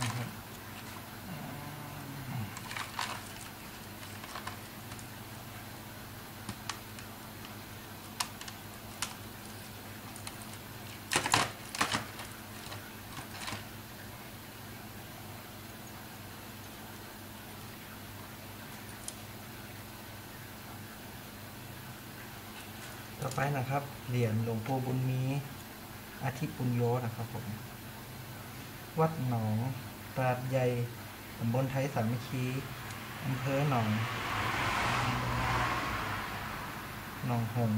ต่อไปนะครับ เหรียญหลวงปู่บุญมีอาทิตย์ปุญโยนะครับผม วัดหนอง ตราดใหญ่ตำบลไทยสามัคคีอำเภอหนอง หนองหง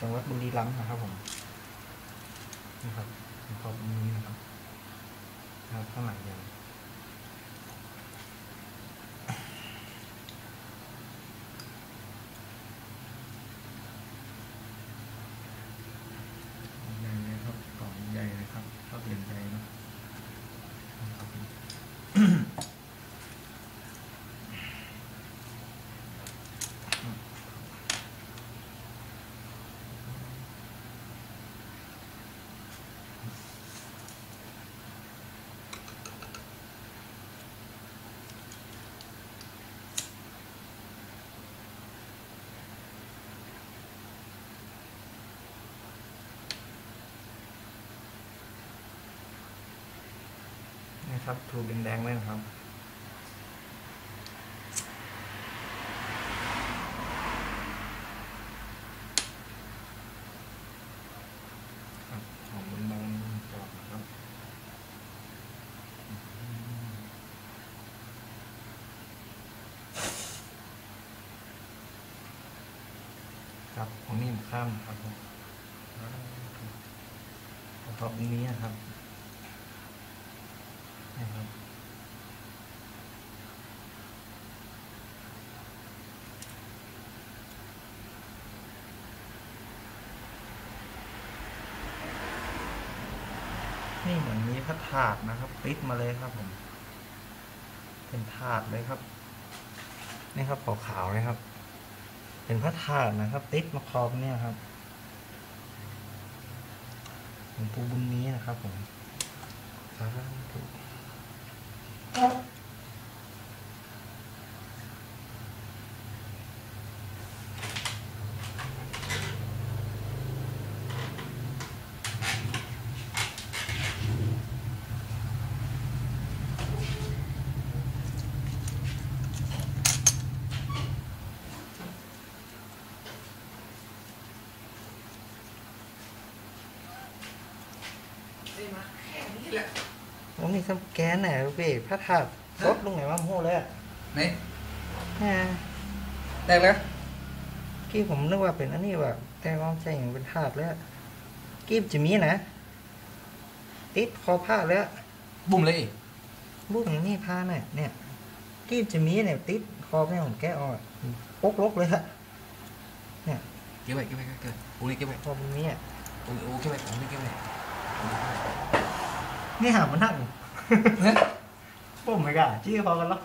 จังหวัดบุรีรัมย์นะครับผมนะครับขอบุญมีนะครับนะครับข้างหลังอย่าง ใหญ่เลยครับกล่องใหญ่เลยครับชอบเหรียญใหญ่เนอะนะครับ ครับถูกแดงๆเลยนะครับครับหอมบางๆกรอบนะครับครับของนี่ข้ามครับผมขอบนี้นะครับ นะครับนี่เหมือนมีพระถาดนะครับ ติดมาเลยครับผม เป็นถาดเลยครับ นี่ครับขาวๆนะครับ เป็นพระถาดนะครับ ติดมาครอบเนี่ยครับหลวงปู่บุญนี้นะครับผมสาธุ Imagínate. ตรงนี้สแกนไหนลูกพี่พระถาดรถลุงไหนว่าโม่เลยอะไหนอ่าแตกแล้วกี้ผมนึกว่าเป็นอันนี้ว่าแต่ว่าใช่อย่างเป็นถาดเลยอะกี้จะมีนะติดคอผ้าเลยอะบุ่มเลยลูกอย่างนี้ผ้าเนี่ยเนี่ยกี้จะมีเนี่ยติดคอเนี่ยผมแกะออกอะปกลกเลยอะเก็บไว้เก็บไว้เก็บไว้โอ้ยเก็บไว้คอมันนี้อะโอ้ยโอ้ยเก็บไว้ผมไม่เก็บไว้ นี่หามันนั่งเฮ้ยผมไม่กล้าจี้คอกันหรอก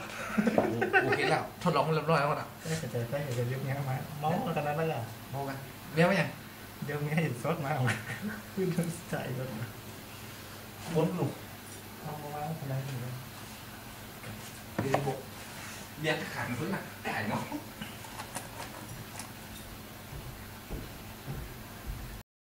โอเคแล้วทดลองเรียบร้อยแล้วนะได้แต่ใจได้แต่ยุบเงี้ยมาเมาส์กันนั้นแล้วกันโอเคเบี้ยไหมยังเดี๋ยวนี้เห็นสดมาขึ้นใจรถมาบนลูกเอามาว่าอะไรอยู่เลยเบี้ยบกเบี้ยขันพื้นอะได้เนาะ